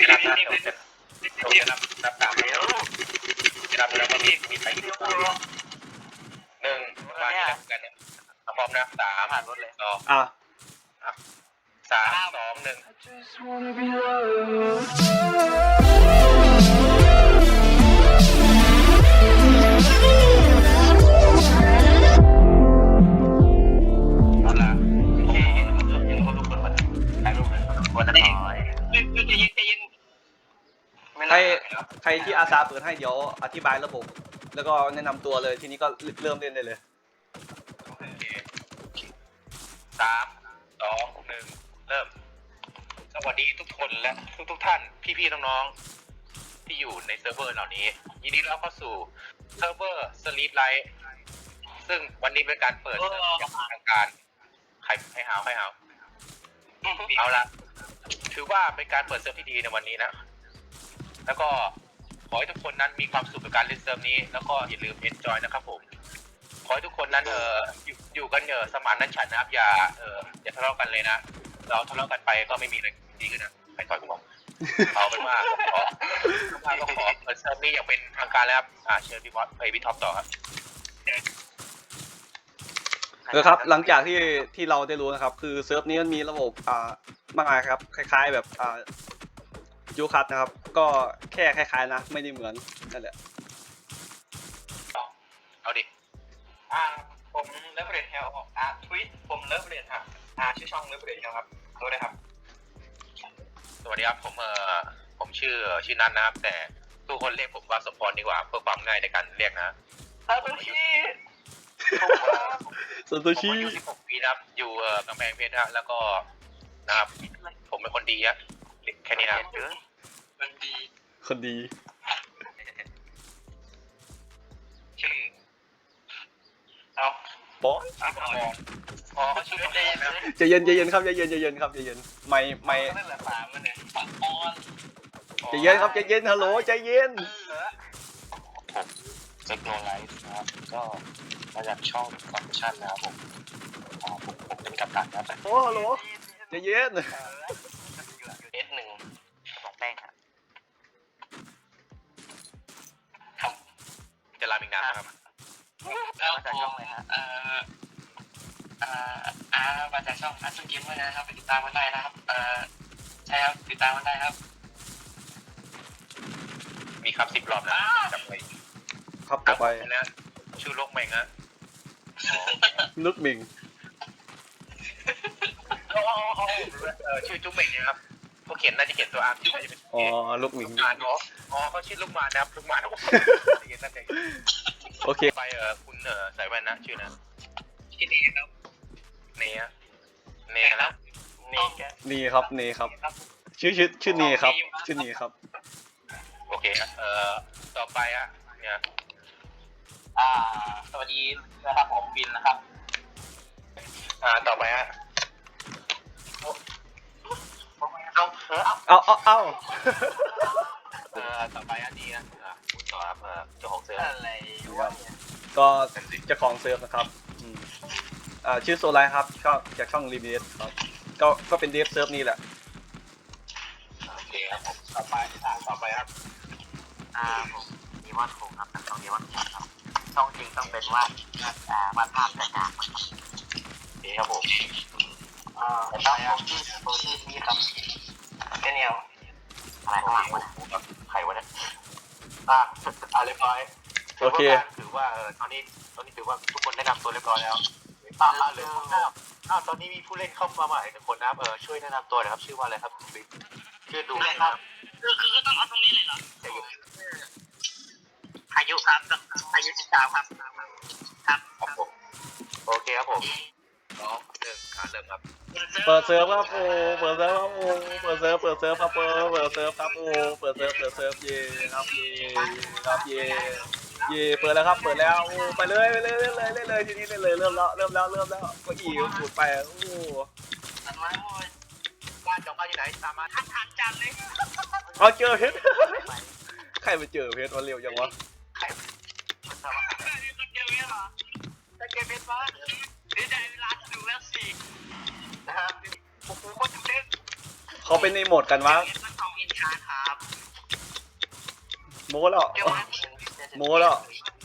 จะรับนะผมจะผมจะรับรับตามแล้วจะรับแล้วก็มีมีใครอยู่หนึ่งมาที่รับกันเนี่ยพร้อมนะสามผ่านรถเลยสองอะสามสองหนึ่ง อธิบายระบบ แล้วก็แนะนำตัวเลยทีนี้ก็เริ่มเล่นได้เลย โอเคสามสองหนึ่งเริ่ม สวัสดีทุกคนและทุกทุกๆท่าน พี่ๆน้องๆที่อยู่ในเซิร์ฟเวอร์เหล่านี้ ยินดีต้อนรับเข้าสู่เซิร์ฟเวอร์สลีปไลท์ซึ่งวันนี้เป็นการเปิดเซิร์ฟอย่างเป็นทางการ ใครให้หาวให้หาวเอาละถือว่าเป็นการเปิดเซิร์ฟที่ดีในวันนี้นะ แล้วก็ ขอให้ทุกคนนั้นมีความสุขกับการเล่นเซิร์ฟนี้ แล้วก็อย่าลืม enjoy นะครับผม ขอให้ทุกคนนั้นเอออยู่อยู่กันเออสมานนั้นฉันนะครับ อย่าเอออย่าทะเลาะกันเลยนะ เราทะเลาะกันไปก็ไม่มีอะไรดีขึ้นนะใครต่อยกูบอกเอาเป็นว่าขอเอาเป็นว่าก็ขอเปิดเซิร์ฟนี้อย่างเป็นทางการแล้วครับอ่าเชิญพี่มอสไปพี่ท็อปต่อครับเออครับ หลังจากที่ที่เราได้รู้นะครับ คือเซิร์ฟนี้มันมีระบบอ่ามากมายครับ คล้าย ๆ แบบอ่า ยูคัตนะครับ ก็แค่คล้ายๆนะ ไม่ได้เหมือนนั่นแหละ เอาดิ อ่า ผมเลิฟเรดเฮลอ่าทวิตผมเลิฟเรดครับอ่าชื่อช่องเลิฟเรดเฮลครับรู้ได้ครับ สวัสดีครับ ผมเออผมชื่อชื่อนันนะครับ แต่ทุกคนเรียกผมว่าสมพรดีกว่า เพื่อความง่ายในการเรียกนะซาตุชิโซโตผมชิอายุ16ปีนะครับ อยู่เอ่อกำแพงเพชรนะแล้วก็นะครับ ผมเป็นคนดีอะ แค่นี้นะครับมันดีคนดี ชื่อเอาบอสอ๋ออ๋อเขาชื่อเดนนะใจเย็นใจเย็นครับใจเย็นใจเย็นครับใจเย็นไม่ไม่นั่นแหละสามมันเนี่ยปังออนใจเย็นครับใจเย็นฮัลโหลใจเย็นเออเซ็กโนไลฟ์นะครับก็มาจากช่องฟังก์ชันนะครับผมอ่าผมผมเป็นกัปตันนะครับโอ้ฮัลโหลใจเย็น จากช่องอะไรฮะเอ่ออ่าอ่ามาจากช่องอัศเกมเมอร์นะครับไปติดตามมันได้นะครับ เอ่อใช่ครับติดตามมันได้ครับ มีครับสิบรอบนะจำไว้ครับต่อไปนะชื่อโลกแมงนะนึกหมิงเออชื่อจุ๊กเมงนะครับเขาเขียนน่าจะเขียนตัวอาร์น่าจะเป็นอ๋อลูกหมิงลูกมานเนาะอ๋อเขาชื่อลูกมานนะครับลูกมานโอ้โหเขียนนั่น เองโอเคไปเออคุณเออสายแว่นนะชื่อนะชื่อเนครับเนยเนยนะเนแกนี่ครับเนครับ ชื่อชื่อชื่อเนครับ ชื่อเนครับ โอเคครับเอ่อต่อไปอะเนี่ยอ่า สวัสดีนะครับผมบินนะครับ อ่าต่อไปอะเอาเออเอาเอาเอาเอาเอ่อต่อไปอันนี้นะอ่าคุณต่อครับเอ่อเจ้าของเสื้ออะไรวะเนี่ย ก็เจ้าของเซิร์ฟนะครับอืมอ่าชื่อโซไลครับก็จากช่องรีมิเครับก็ก็เป็นเดฟเซิร์ฟนี่แหละ โอเคครับผมต่อไปทางต่อไปครับ อ่าผมมีวาดผมครับแต่ต้องมีวาดผมครับช่องจริงต้องเป็นวาดอ่าวาดภาพแต่งงานโอเคครับผมอ่าแล้วผมชื่อผมชื่อนี่ครับแค่เนี้ยอะไรข้างหลังวะเนี่ยใครวะเนี่ยอ่าอ่าเรียบร้อยโอเคถื อว่าเออตอนนี้ตอนนี้ถือว่าทุกคนแนะนำตัวเรียบร้อยแล้วอ่าอ่าเหลือคนหน้าอ้าวตอนนี้มีผู้เล่นเข้ามาใหม่หนึ่งคนนะครับเออช่วยแนะนำตัวหน่อยครับชื่อว่าอะไรครับคุณบิ๊กชื่อดูนะครับคือคือก็ต้องเอาตรงนี้เลยเหรอจะอยู่อายุครับอายุสิบสามครับ ครับครับผมโอเคครับผมสองหนึ่งอ่าเริ่มครับเปิดเซิร์ฟครับโอ้เปิดเซิร์ฟครับโอ้เปิดเซิร์ฟเปิดเซิร์ฟครับเปิดเปิดเซิร์ฟครับโอ้เปิดเซิร์ฟเปิดเซิร์ฟเย่ครับเย่ครับเย่ เย่เปิดแล้วครับ เปิดแล้วโอ้ไปเลยไปเลยเล่นเลยเล่นเลยทีนี้เล่นเลยเริ่มแล้วเริ่มแล้วเริ่มแล้วก็อีก็ขุดไปโอ้ตัดไม้โว้ยบ้านจองบ้านอยู่ไหนตามมาทักทางจันเลยเอาเจอเพชรใครไปเจอเพชรมาเร็วจังวะมีคนเดียวเนี่ยเหรอจะเก็บเป็นวะเดี๋ยวได้เวลาดูแล้วสินะครับโอ้โหคนเล่นเขาเป็นในโหมดกันวะเอ็นมันสองอินการครับโม้แล้วเดี๋ยวมา โม้แล้ว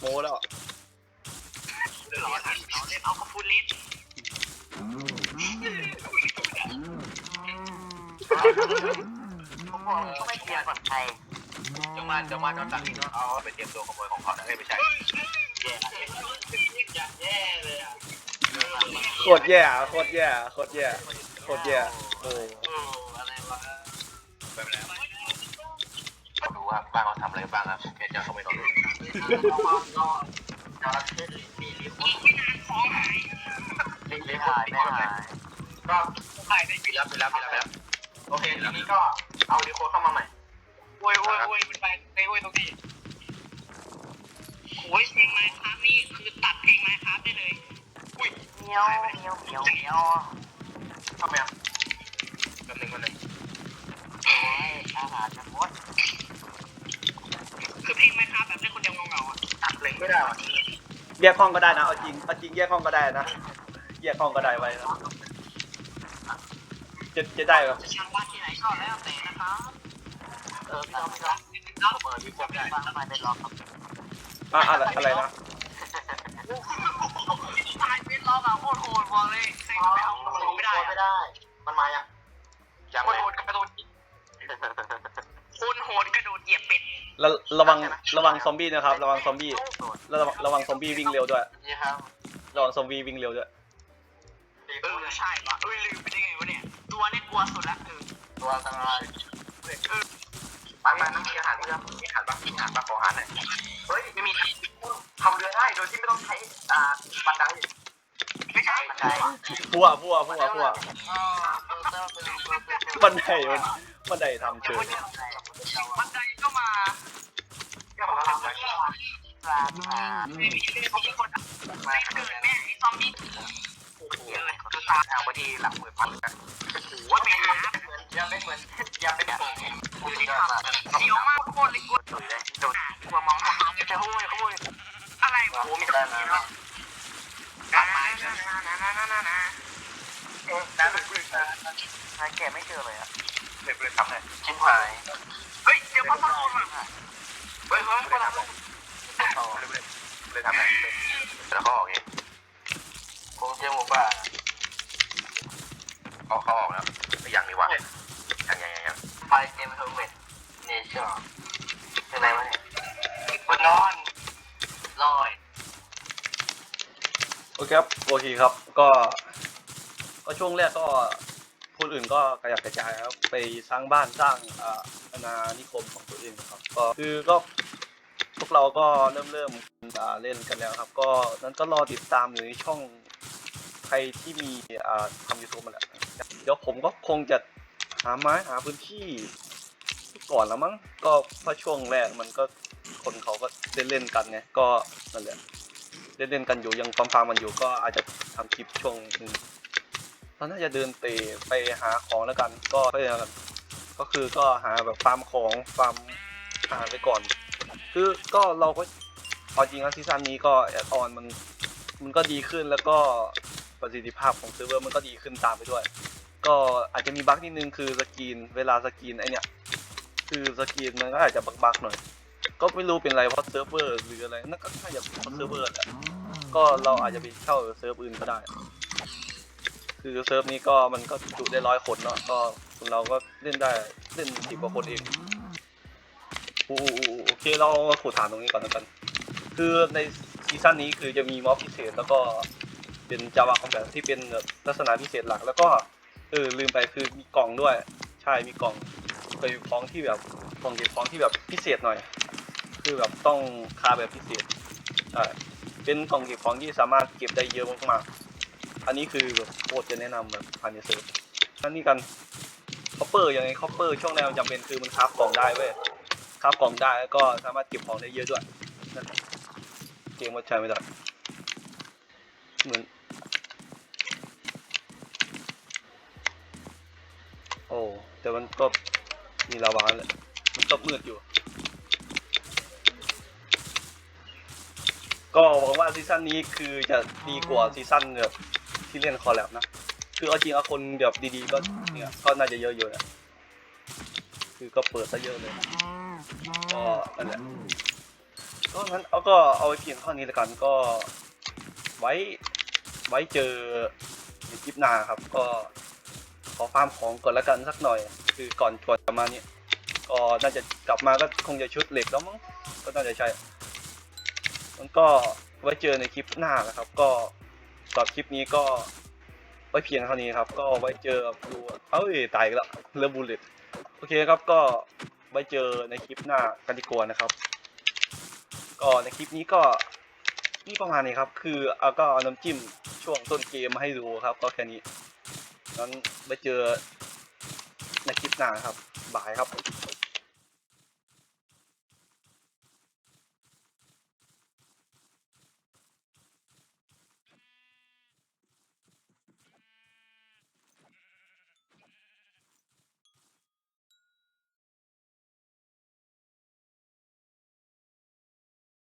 โม้แล้วเดี๋ยวเราเล่นเอากระพุ้นลิ้นผมบอกก็ไม่เกียร์ก่อนใครจังหวะจังหวะตอนหลังนี่ก็เอาไปเตรียมตัวขโมยของเขานะเอ้ยไม่ใช่อย่างแย่เลยอะโคตรแย่โคตรแย่โคตรแย่โคตรแย่โอ้เอออะไรวะไปแล้วก็ดู ว่าบ้านเขาทำอะไรบ้างครับแค่จะขโมยของลูกลิลิหายไม่หายก็ใช่ได้ปิดแล้วปิดแล้วปิดแล้วปิดแล้วโอเคทีนี้ก็เอาดีโคเข้ามาใหม่โอ้ยโอ้ยโอ้ยมันไปไปโอ้ยตรงนี้โอ้ยเพลงไมค์ครับนี่คือตัดเพลงไมค์ครับได้เลยอุ้ยเมียวเมียวเมียวเมียวทำไมอะแป๊บนึงแป๊บนึงโอ้ยอาหารจะหมด คือเพลงไมค์ครับแบบเล่นคนเดียวเงาๆอะตัดเพลงไม่ได้ว่ะแยกห้องก็ได้นะเอาจริงเอาจริงแยกห้องก็ได้นะแยกห้องก็ได้ไว้นะจะจะได้แบบจะช่างว่าที่ไหนก็แล้วแต่นะครับเออพี่น้องพี่น้องแล้วเปิดที่พวกได้ฟังทำไมเป็นล็อกครับอะอะไรอะไรนะตายเป็นล้อแบบโคตรโหดบอกเลยใครก็ไปเอาไม่ได้ไม่ได้ มันมายังยังโคไม่ตรโหดกระโดดคุณโหดกระโดดเหยียบเป็ด ระระวังระวังซอมบี้นะครับ ระวังซอมบี้ระวังระวังซอมบี้วิ่งเร็วด้วยนี่ครับระวังซอมบี้วิ่งเร็วด้วยเออใช่วะเอ้ยลืมไปได้ไงวะเนี่ย ตัวนี้กลัวสุดละเออตัวอันตรายบ้านบ้านต้องมีอาหารด้วยมีอาหารบ้างมีอาหารบ้างขออาหารหน่อยเฮ้ยไม่มีทำเรือได้โดยที่ไม่ต้องใช้อ่าบันไดไม่ใช่บันไดพัวพัวพัวพัวอ๋อเออเติมเป็นเติมเป็นบันไดมันบันไดทำเฉย ลาปลาไม่มีเลยเขาเป็นคนไม่เกิดแม่ไอ้ซอมบี้โอ้โหเลยตัวตาเอาไปที่หลักหมื่นพันกันโอ้ยแม่ฮะยังไม่เหมือนยังไม่โป่งดูสิครับเสียวมากโคตรเลยกลัวสุดเลยโดนกลัวมองหาจะขโมยขโมยอะไรวะโอ้มีได้นะตามมานะนะนะนะนะนะเออได้เลยเลยหาแกไม่เจอเลยอะเลยเลยทำเลยชิบหายเฮ้ยเดี๋ยวพ่อพ่อนว่ะเฮ้ยเฮ้ยเลยทำ เลยเลยทำเลยแล้วเขาออกเองคงเจอหมูป่าเขาเขาออกแล้วยังนี่วะยังยังยังไฟเกมเฮอร์เมดเนเจอร์เป็นไรวะเนี่ยบนนอนลอยโอเคครับโอเคครับ ก็ ก็ช่วงแรกก็คนอื่นก็กระยับกระจายครับไปสร้างบ้านสร้างอ่าอาณานิคมของตัวเองนะครับ ก็คือก็ พวกเราก็เริ่มเริ่มอ่าเล่นกันแล้วครับ ก็นั้นก็รอติดตามอยู่ในช่องใครที่มีอ่าทำยูทูบมาแล้วเดี๋ยวผมก็คงจะหาไม้หาพื้นที่ก่อนแล้วมั้งก็พราะช่วงแรกมันก็คนเขาก็เล่นเล่นๆกันไงก็นั่นแหละเล่นเล่นๆกันอยู่ยังฟาร์มฟาร์มมันอยู่ก็อาจจะทำคลิปช่วงนึงตอนน่าจะเดินเตะไปหาของแล้วกัน ก็ก็อย่างนั้นก็คือก็หาแบบฟาร์มของฟาร์มอาหารไปก่อน คือก็เราก็เอาจริงแล้วซีซั่นนี้ก็แอดออนมันมันก็ดีขึ้นแล้วก็ประสิทธิภาพของเซิร์ฟเวอร์มันก็ดีขึ้นตามไปด้วย ก็อาจจะมีบั๊กนิดนึงคือสกรีนเวลาสกรีนไอเนี้ยคือสกรีนมันก็อาจจะบั๊กๆหน่อย ก็ไม่รู้เป็นไรเพราะเซิร์ฟเวอร์หรืออะไรนั่นก็น่าจะเพราะเซิร์ฟเวอร์แหละก็เราอาจจะไปเช่าเซิร์ฟอื่นก็ได้ คือเซิร์ฟนี้ก็มันก็จุได้ร้อยคนเนาะก็เราก็เล่นได้เล่นสิบกว่าคนเอง อูอูอูโอเคเราขุดฐานตรงนี้ก่อนแล้วกัน คือในซีซั่นนี้คือจะมีม็อบพิเศษแล้วก็เป็นจาวาคอมแบทที่เป็นแบบลักษณะพิเศษหลักแล้วก็เออลืมไปคือมีกล่องด้วย ใช่มีกล่องเก็บของที่แบบกล่องเก็บของที่แบบพิเศษหน่อย คือแบบต้องคาแบบพิเศษใช่เป็นกล่องเก็บของที่สามารถเก็บได้เยอะมากๆอันนี้คือแบบโคตรจะแนะนำแบบภายในเซิร์นั่นนี่กันคอปเปอร์ยังไงคอปเปอร์ช่วงแรกมันจำเป็นคือมันคาฟกล่องได้เว้ย ครากล่องได้แล้วก็สามารถเก็บของได้เยอะด้วยนั่นเกมว่าใช้ไม่ได้เหมือนโอ้แต่มันก็มีลาวาแหละมันก็มืดอยู่ ก็หวังว่าซีซั่นนี้คือจะดีกว่าซีซั่นแบบที่เล่นคอแลบนะคือเอาจริงเอาคนแบบดีๆก็เนี่ยก็น่าจะเยอะอยู่นะคือก็เปิดซะเยอะเลย ก็นั่นแหละก็งั้นเอาก็เอาไว้เพียงเท่านี้แล้วกันก็ ไว้ไว้เจอในคลิปหน้าครับ ก็ขอฟาร์มของก่อนล้วกันสักหน่อย คือก่อนก่อนจะมาเนี่ยก็น่าจะกลับมาก็คงจะชุดเหล็กแล้วมั้งก็น่าจะใช่มันก็ไว้เจอในคลิปหน้านะครับ ก็สำหรับคลิปนี้ก็ไว้เพียงเท่านี้ครับ ก็ไว้เจอดูเอ้ยตายอีกแล้วเรือบูลเลตโอเคครับก็ ไว้เจอในคลิปหน้ากันดีกว่านะครับ ก็ในคลิปนี้ก็นี่ประมาณนี้ครับ คือเอาก็เอาน้ำจิ้มช่วงต้นเกมมาให้ดูครับ ก็แค่นี้นั้นไปเจอในคลิปหน้าครับบายครับ